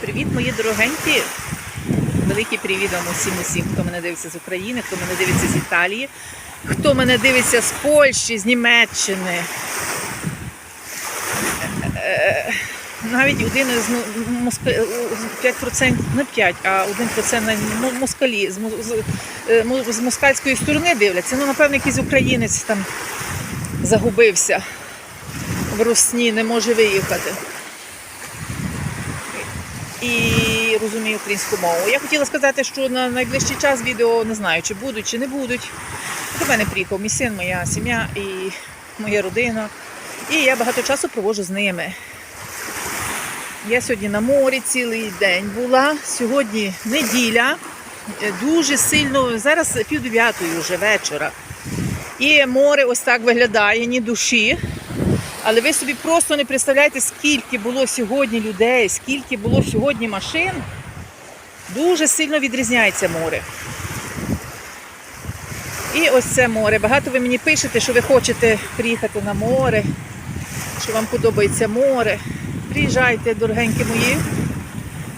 Привіт, мої дорогенькі. Великий привіт вам усім усім, хто мене дивиться з України, хто мене дивиться з Італії, хто мене дивиться з Польщі, з Німеччини. Е, Навіть один з ну, 5%, не 5, а 1% на москалі з, е, з москальської сторони дивляться. Ну, напевно, якийсь українець там загубився в Русні, не може виїхати і розумію українську мову. Я хотіла сказати, що на найближчий час відео не знаю, чи будуть, чи не будуть. До мене приїхав мій син, моя сім'я і моя родина. І я багато часу проводжу з ними. Я сьогодні на морі цілий день була. Сьогодні неділя. Е, Дуже сильно, зараз пів дев'ятої вже вечора. І море ось так виглядає, ні душі. Але ви собі просто не представляєте, скільки було сьогодні людей, скільки було сьогодні машин. Дуже сильно відрізняється море. І ось це море. Багато ви мені пишете, що ви хочете приїхати на море, що вам подобається море. Приїжджайте, дорогенькі мої.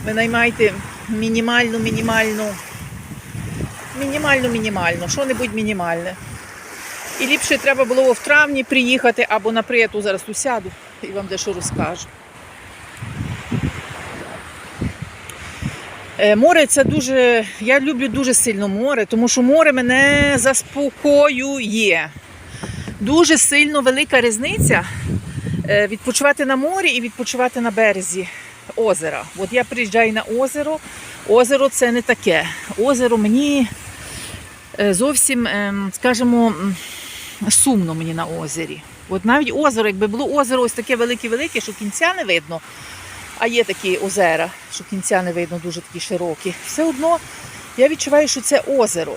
Ви наймайте мінімальну, мінімальну, мінімальну, мінімальну, що-небудь мінімальне. І ліпше треба було в травні приїхати або на прияту зараз усяду і вам дещо розкажу. Е, Море це дуже. Я люблю дуже сильно море, тому що море мене заспокоює. Дуже сильно велика різниця е, відпочивати на морі і відпочивати на березі озера. От я приїжджаю на озеро. Озеро це не таке. Озеро мені е, зовсім, ем, скажімо, сумно мені на озері. От навіть озеро, якби було озеро ось таке велике-велике, що кінця не видно, а є такі озера, що кінця не видно, дуже такі широкі. Все одно я відчуваю, що це озеро.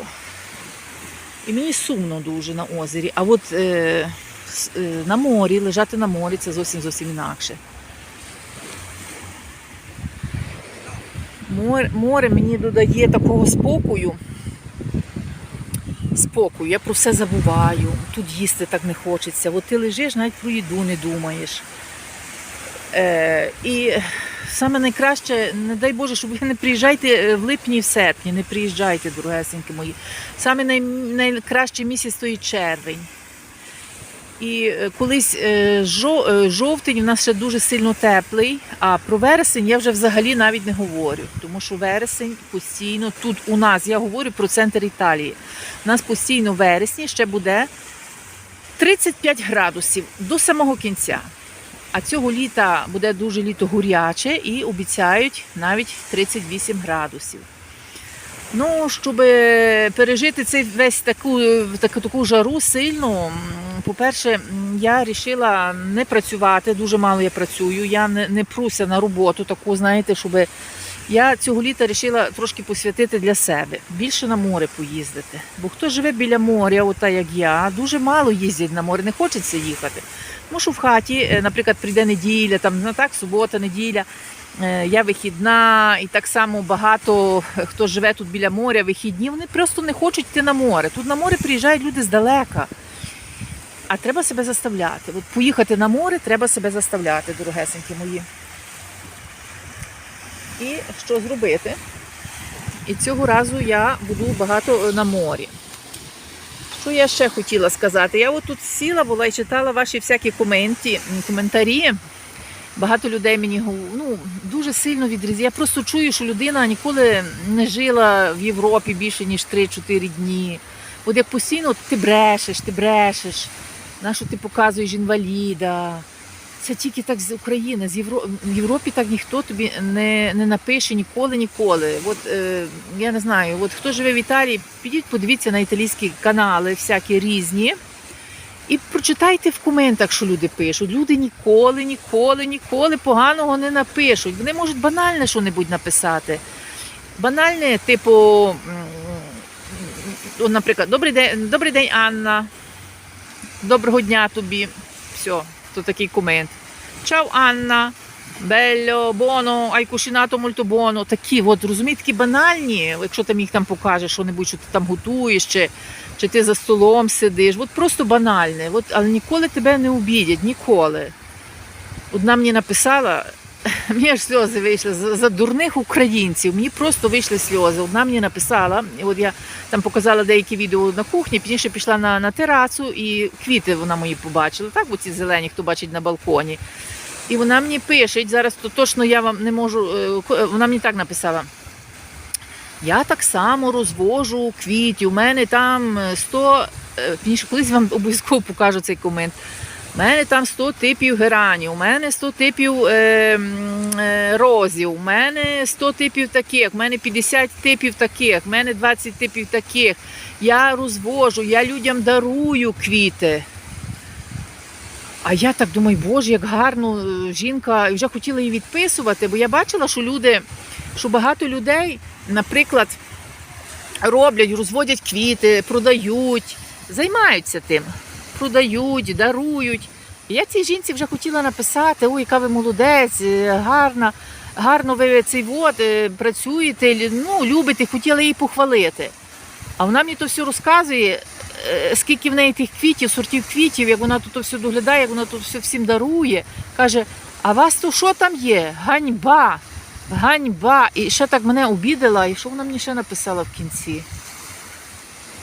І мені сумно дуже на озері. А от е, е, на морі, лежати на морі це зовсім зовсім інакше. Море, мені додає такого спокою. Спокою, я про все забуваю. Тут їсти так не хочеться. От ти лежиш, навіть про їду не думаєш. Е, і саме найкраще, не дай Боже, щоб ви не приїжджайте е, в липні в серпні, не приїжджайте, дорогесеньки мої. Саме най, найкращий місяць то і червень. І е, колись е, е, жовтень у нас ще дуже сильно теплий, а про вересень я вже взагалі навіть не говорю, тому що вересень постійно тут у нас, я говорю про центр Італії. У нас постійно в вересні ще буде 35 градусів до самого кінця. А цього літа буде дуже літо гуряче і обіцяють навіть 38 градусів. Ну, щоб пережити цей весь таку, таку, таку жару сильно, по-перше, я вирішила не працювати, дуже мало я працюю, я не, не пруся на роботу таку, знаєте, щоб я цього літа вирішила трошки посвятити для себе, більше на море поїздити. Бо хто живе біля моря, ота як я, дуже мало їздять на море, не хочеться їхати. Тому що в хаті, е, наприклад, прийде неділя, там ну так, субота, неділя. Е, Я вихідна, і так само багато е, хто живе тут біля моря, вихідні, вони просто не хочуть йти на море. Тут на море приїжджають люди здалека. А треба себе заставляти. От поїхати на море треба себе заставляти, дорогесенькі мої. І що зробити? І цього разу я буду багато е, на морі. Що я ще хотіла сказати? Я от тут сіла була і читала ваші всякі коменті, коментарі. Багато людей мені ну, дуже сильно відрізняє. Я просто чую, що людина ніколи не жила в Європі більше, ніж 3-4 дні. От як постійно ти брешеш, ти брешеш, на що ти показуєш інваліда. Це тільки так з України. З Євро... В Європі так ніхто тобі не, не напише ніколи, ніколи. От е, я не знаю, от хто живе в Італії, підіть, подивіться на італійські канали, всякі різні. І прочитайте в коментах, що люди пишуть. Люди ніколи, ніколи, ніколи поганого не напишуть. Вони можуть банальне що-небудь написати. Банальне, типу, наприклад, добрий день, добрий день, Анна. Доброго дня тобі. Все, то такий комент. Чао, Анна. Белло, боно, ай кушінато мульто. Такі, от розумієте, такі банальні, якщо там їх там покажеш, що-небудь, що ти там готуєш, чи, чи ти за столом сидиш. От просто банальне. От, але ніколи тебе не обідять, ніколи. Одна мені написала, Мені аж сльози вийшли за, за дурних українців. Мені просто вийшли сльози. Вона мені написала, і от я там показала деякі відео на кухні, пізніше пішла на, на терасу і квіти вона мої побачила. Так, оці зелені, хто бачить на балконі. І вона мені пише, зараз то точно я вам не можу. е, вона мені так написала. Я так само розвожу квіти. У мене там е, 100, е, колись вам обов'язково покажу цей комент. У мене там 100 типів герані, у мене 100 типів е, е, розів, у мене 100 типів таких, у мене 50 типів таких, у мене 20 типів таких. Я розвожу, я людям дарую квіти. А я так думаю, боже, як гарно е, жінка, і вже хотіла її відписувати, бо я бачила, що люди, що багато людей, наприклад, роблять, розводять квіти, продають, займаються тим, продають, дарують. І я цій жінці вже хотіла написати: ой, яка ви молодець, е, гарна, гарно ви цей вот, е, працюєте, ну, любите, хотіла її похвалити. А вона мені то все розказує, е, скільки в неї тих квітів, сортів квітів, як вона тут все доглядає, як вона тут все всім дарує. Каже, а вас то що там є? Ганьба! Ганьба! І ще так мене обідала, і що вона мені ще написала в кінці?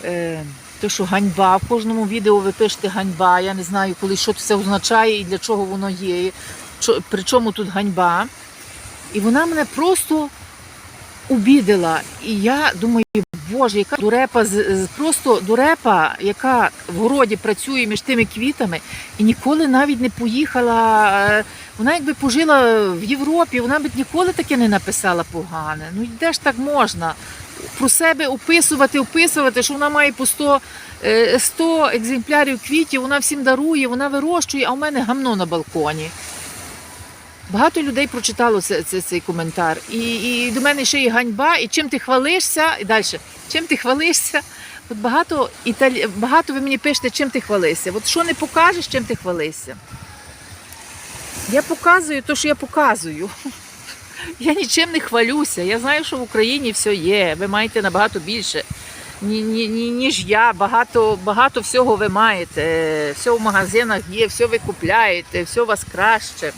Е, то, що ганьба, в кожному відео ви пишете ганьба. Я не знаю, коли що це означає і для чого воно є. При чому тут ганьба? І вона мене просто обідала. І я думаю, боже, яка дурепа просто дурепа, яка в городі працює між тими квітами, і ніколи навіть не поїхала. е, Вона якби пожила в Європі, вона б ніколи таке не написала погане. Ну де ж так можна? Про себе описувати, описувати, що вона має по 100, е, 100 екземплярів квітів, вона всім дарує, вона вирощує, а у мене гамно на балконі. Багато людей прочитало це, це, цей коментар. І, і до мене ще є ганьба, і чим ти хвалишся, і далі, чим ти хвалишся. От багато, італі... багато ви мені пишете, чим ти хвалишся. От що не покажеш, чим ти хвалишся. Я показую те, що я показую. Я нічим не хвалюся. Я знаю, що в Україні все є. Ви маєте набагато більше, ні, ні, ні, ніж я. Багато, багато всього ви маєте. Все в магазинах є, все ви купляєте, все у вас краще.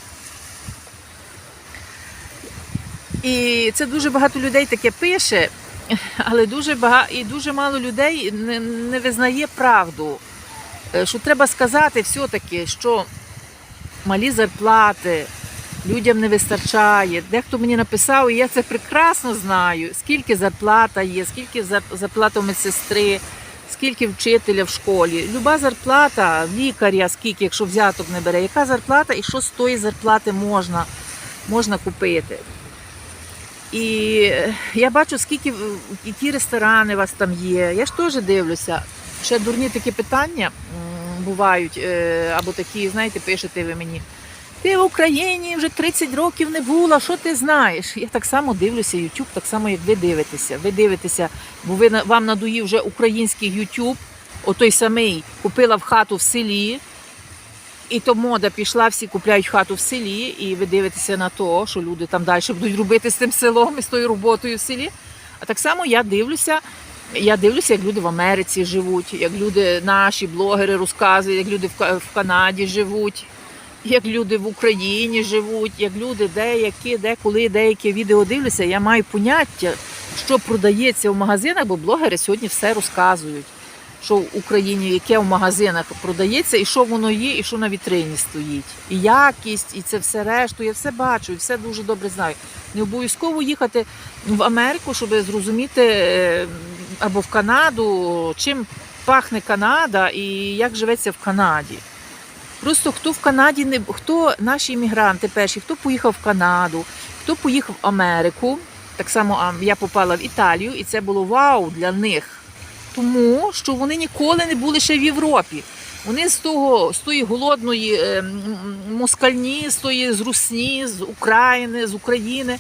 І це дуже багато людей таке пише, але дуже багато і дуже мало людей не, не визнає правду. Е, Що треба сказати все-таки, що малі зарплати, людям не вистачає. Дехто мені написав, і я це прекрасно знаю, скільки зарплата є, скільки зар- зарплата у медсестри, скільки вчителя в школі. Люба зарплата, лікаря, скільки, якщо взяток не бере, яка зарплата і що з тої зарплати можна, можна купити. І е, я бачу, скільки які ресторани у вас там є. Я ж теж дивлюся. Ще дурні такі питання бувають, е, або такі, знаєте, пишете ви мені. Ти в Україні вже 30 років не була, що ти знаєш? Я так само дивлюся YouTube, так само, як ви дивитеся. Ви дивитеся, бо ви вам надоїв вже український YouTube, отой самий купила в хату в селі. І то мода пішла, всі купляють хату в селі, і ви дивитеся на то, що люди там далі будуть робити з тим селом і з тою роботою в селі. А так само я дивлюся, я дивлюся, як люди в Америці живуть, як люди, наші блогери розказують, як люди в Канаді живуть, як люди в Україні живуть, як люди деякі, де коли деякі відео дивлюся, я маю поняття, що продається в магазинах, бо блогери сьогодні все розказують що в Україні, яке в магазинах продається, і що воно є, і що на вітрині стоїть. І якість, і це все решту. Я все бачу, і все дуже добре знаю. Не обов'язково їхати в Америку, щоб зрозуміти е, або в Канаду, чим пахне Канада і як живеться в Канаді. Просто хто в Канаді не хто наші іммігранти перші, хто поїхав в Канаду, хто поїхав в Америку. Так само я попала в Італію, і це було вау для них тому що вони ніколи не були ще в Європі. Вони з того, з тої голодної е, москальні, з тої з Русні, з України, з України.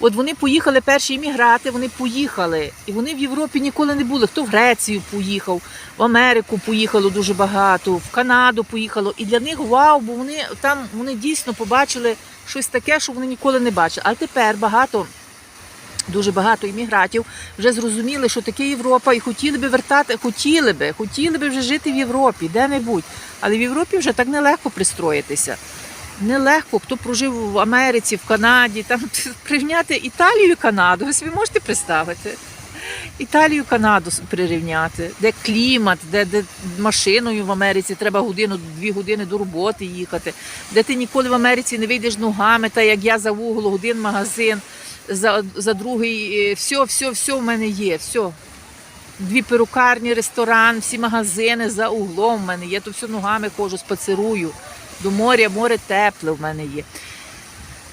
От вони поїхали, перші імміграти, вони поїхали. І вони в Європі ніколи не були. Хто в Грецію поїхав, в Америку поїхало дуже багато, в Канаду поїхало. І для них вау, бо вони там вони дійсно побачили щось таке, що вони ніколи не бачили. А тепер багато дуже багато іммігратів вже зрозуміли, що таке Європа, і хотіли би вертати, хотіли би, хотіли би вже жити в Європі, де-небудь. Але в Європі вже так нелегко пристроїтися. нелегко, хто прожив в Америці, в Канаді, там прирівняти Італію і Канаду. Ви собі можете представити? Італію, Канаду прирівняти, де клімат, де, де машиною в Америці треба годину-дві години до роботи їхати, де ти ніколи в Америці не вийдеш ногами, та як я за вугол, один магазин, за, за другий, все, все, все в мене є, все. Дві перукарні, ресторан, всі магазини за углом в мене є, то все ногами ходжу, спацирую. До моря, море тепле в мене є.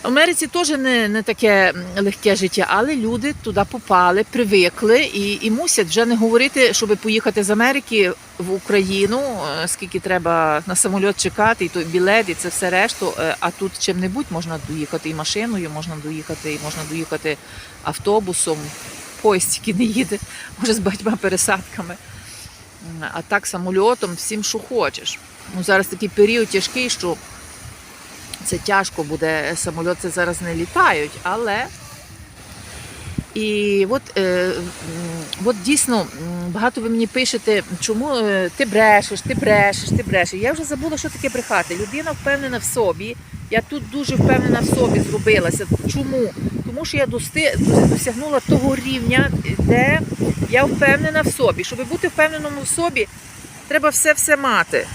В Америці теж не, не таке легке життя, але люди туди попали, привикли і, і мусять вже не говорити, щоб поїхати з Америки в Україну, е, скільки треба на самоліт чекати, і той білет, і це все решту. е, А тут чим-небудь можна доїхати і машиною, можна доїхати, і можна доїхати автобусом, поїзд тільки не їде, може з багатьма пересадками. А так самольотом, всім, що хочеш. Ну, зараз такий період тяжкий, що це тяжко буде, самольоти зараз не літають, але і от, е, от дійсно багато ви мені пишете, чому е, ти брешеш, ти брешеш, ти брешеш. Я вже забула, що таке брехати. Людина впевнена в собі. Я тут дуже впевнена в собі зробилася. Чому? Тому що я досягнула того рівня, де я впевнена в собі. Щоб бути впевненому в собі, треба все-все мати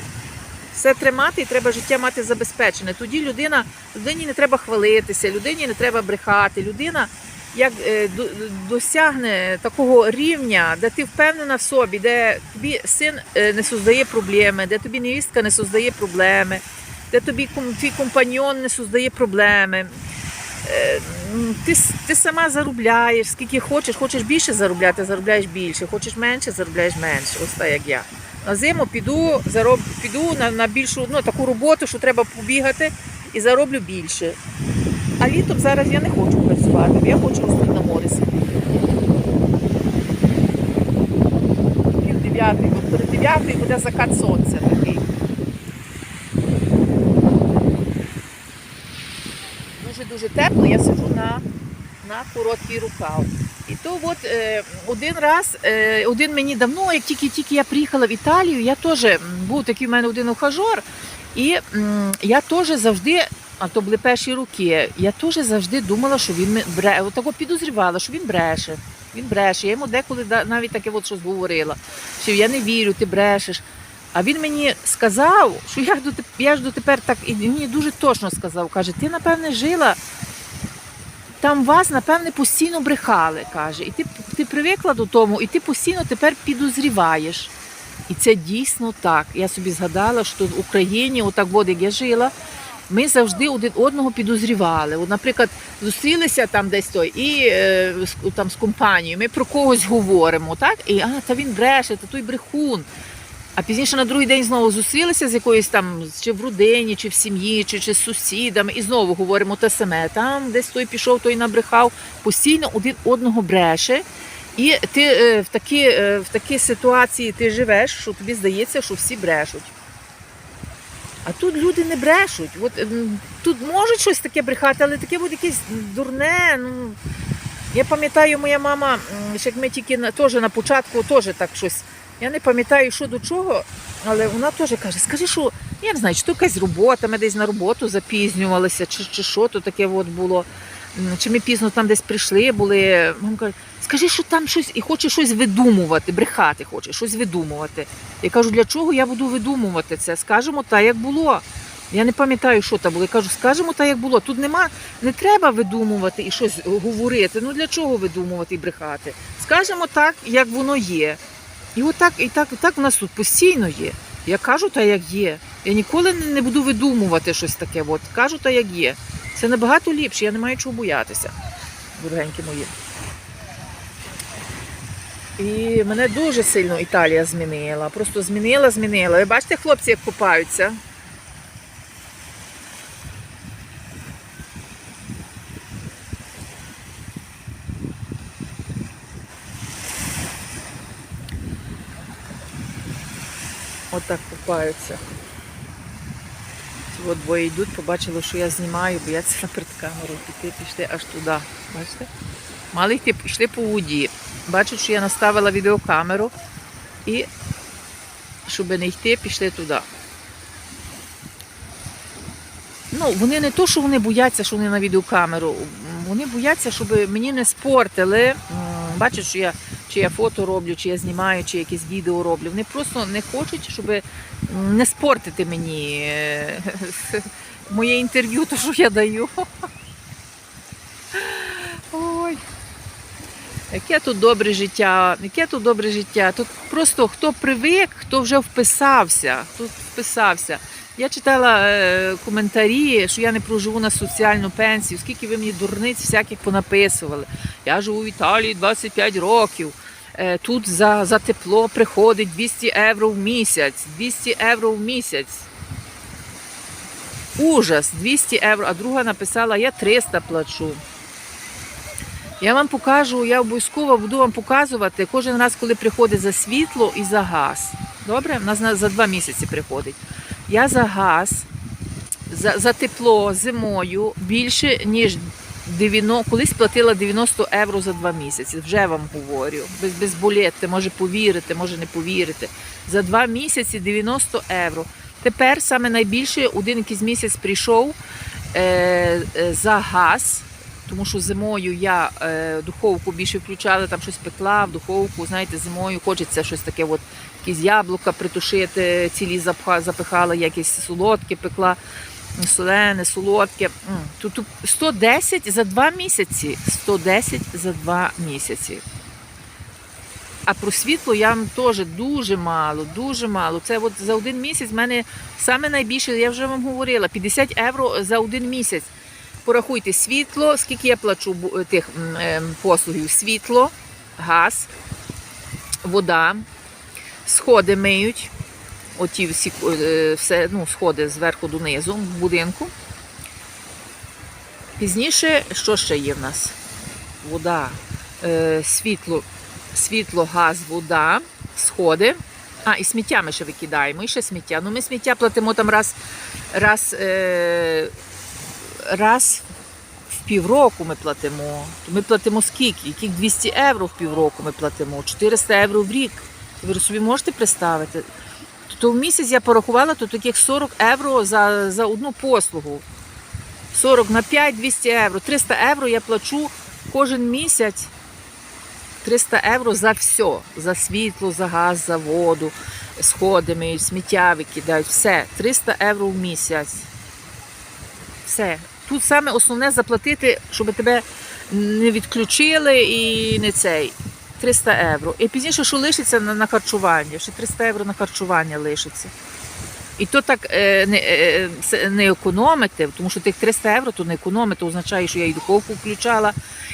все тримати і треба життя мати забезпечене. Тоді людина, людині не треба хвалитися, людині не треба брехати. Людина як е, досягне такого рівня, де ти впевнена в собі, де тобі син е, не создає проблеми, де тобі невістка не создає проблеми, де тобі твій компаньон не создає проблеми. Е, Ти, ти сама заробляєш, скільки хочеш, хочеш більше заробляти, заробляєш більше, хочеш менше, заробляєш менше. Ось так як я. На зиму піду, зароб, піду на, на більшу ну, таку роботу, що треба побігати, і зароблю більше. А літом зараз я не хочу працювати, я хочу рости на морі. Пів дев'ятої, от перед дев'ятою буде закат сонця такий. Дуже-дуже тепло, я сиджу на, на короткий рукав. І то от е, один раз, е, один мені давно, як тільки, тільки я приїхала в Італію, я теж був такий в мене один ухажор, і м, я теж завжди, а то були перші роки, я теж завжди думала, що він бре, отако підозрювала, що він бреше. Він бреше. Я йому деколи навіть таке от щось говорила, що я не вірю, ти брешеш. А він мені сказав, що я, я ж дотепер так, і мені дуже точно сказав, каже, ти, напевне, жила там вас, напевне, постійно брехали, каже. І ти, ти привикла до тому, і ти постійно тепер підозріваєш. І це дійсно так. Я собі згадала, що в Україні, отак от як я жила, ми завжди один одного підозрівали. От, наприклад, зустрілися там десь той, і е, там з компанією, ми про когось говоримо, так? І а, та він бреше, та той брехун. А пізніше на другий день знову зустрілися з якоюсь там, чи в родині, чи в сім'ї, чи, чи з сусідами, і знову говоримо те саме. Там десь той пішов, той набрехав. Постійно один одного бреше. І ти е, в такі, е, в такі ситуації ти живеш, що тобі здається, що всі брешуть. А тут люди не брешуть. От, тут можуть щось таке брехати, але таке от якесь дурне. Ну, я пам'ятаю, моя мама, як ми тільки на, теж на початку теж так щось. Я не пам'ятаю, що до чого, але вона теж каже: скажи, що я не знаю, чи то якась робота, ми десь на роботу запізнювалися, чи, чи що то таке от було. Чи ми пізно там десь прийшли, були. Мама каже, скажи, що там щось і хоче щось видумувати, брехати хоче, щось видумувати. Я кажу, для чого я буду видумувати це? Скажемо так, як було. Я не пам'ятаю, що там було. Я кажу, скажемо так, як було. Тут нема, не треба видумувати і щось говорити. Ну для чого видумувати і брехати? Скажемо так, як воно є. І отак, і так, і так в нас тут постійно є. Я кажу та як є. Я ніколи не буду видумувати щось таке. От. Кажу та як є. Це набагато ліпше, я не маю чого боятися, дорогенькі мої. І мене дуже сильно Італія змінила. Просто змінила, змінила. Ви бачите, хлопці, як купаються? Отак купаються. От двоє йдуть, побачили, що я знімаю, бояться перед камерою піти, пішли аж туди. Бачите? Мали йти, йшли по воді. Бачать, що я наставила відеокамеру і, щоб не йти, пішли туди. Ну, вони не то, що вони бояться, що вони на відеокамеру. Вони бояться, щоб мені не спортили. Бачать, що я чи я фото роблю, чи я знімаю, чи якесь відео роблю. Вони просто не хочуть, щоб не спортити мені е, моє інтерв'ю, то що я даю. Ой. Яке тут добре життя, яке тут добре життя. Тут просто хто привик, хто вже вписався, хто вписався. Я читала е, коментарі, що я не проживу на соціальну пенсію, скільки ви мені дурниць всяких понаписували. Я живу в Італії 25 років. Е, тут за, за тепло приходить 200 євро в місяць. 200 євро в місяць. Ужас, 200 євро. А друга написала, я 300 плачу. Я вам покажу, я обов'язково буду вам показувати кожен раз, коли приходить за світло і за газ. Добре? У нас за два місяці приходить. Я за газ, за, за тепло зимою більше, ніж 90, колись платила 90 євро за два місяці. Вже вам говорю. Без, без булети, може повірити, може не повірити. За два місяці 90 євро. Тепер саме найбільше один якийсь місяць прийшов е, е, за газ. Тому що зимою я е, духовку більше включала, там щось пекла в духовку. Знаєте, зимою хочеться щось таке, от якісь яблука притушити, цілі запха, запихала, якісь солодке пекла, солене, солодке. Тут, тут 110 за два місяці. 110 за два місяці. А про світло я вам теж дуже мало, дуже мало. Це от за один місяць в мене саме найбільше, я вже вам говорила, 50 євро за один місяць. Порахуйте світло, скільки я плачу тих ем, послугів. Світло, газ, вода, сходи миють. Оті всі е, все, ну, сходи зверху донизу в будинку. Пізніше, що ще є в нас? Вода, е, світло, світло, газ, вода, сходи. А, і сміття ми ще викидаємо, і ще сміття. Ну, ми сміття платимо там раз, раз, е, раз в півроку ми платимо. Ми платимо скільки? Яких 200 євро в півроку ми платимо, 400 євро в рік. Ви собі можете представити? То в місяць я порахувала, то таких 40 євро за, за одну послугу. 40 на 5 200 євро. 300 євро я плачу кожен місяць. 300 євро за все. За світло, за газ, за воду, сходи миють, сміття викидають. Все. 300 євро в місяць. Все. Тут саме основне заплатити, щоб тебе не відключили і не цей. 300 євро. І пізніше, що лишиться на, на харчування, ще 300 євро на харчування лишиться. І то так е, не, е, не економити, тому що тих 300 євро то не економити, означає, що я і духовку включала,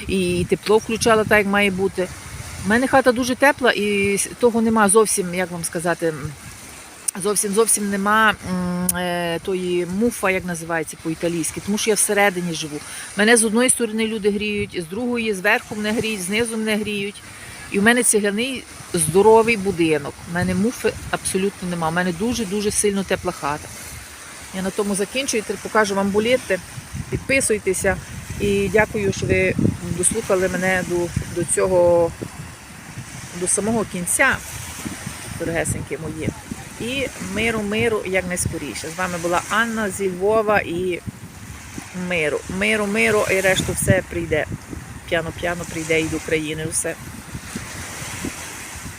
і тепло включала так, як має бути. У мене хата дуже тепла, і того нема зовсім, як вам сказати, зовсім зовсім нема е, тої муфа, як називається по-італійськи, тому що я всередині живу. Мене з одної сторони люди гріють, з другої зверху мене гріють, знизу мене гріють. І в мене цегляний здоровий будинок. У мене муфи абсолютно нема. У мене дуже-дуже сильно тепла хата. Я на тому закінчую, покажу вам булети. Підписуйтеся і дякую, що ви дослухали мене до, до цього, до самого кінця, дорогесеньки мої. І миру, миру як найскоріше. З вами була Анна зі Львова і миру. Миру, миру, і решту все прийде. П'яно-п'яно прийде і до України все.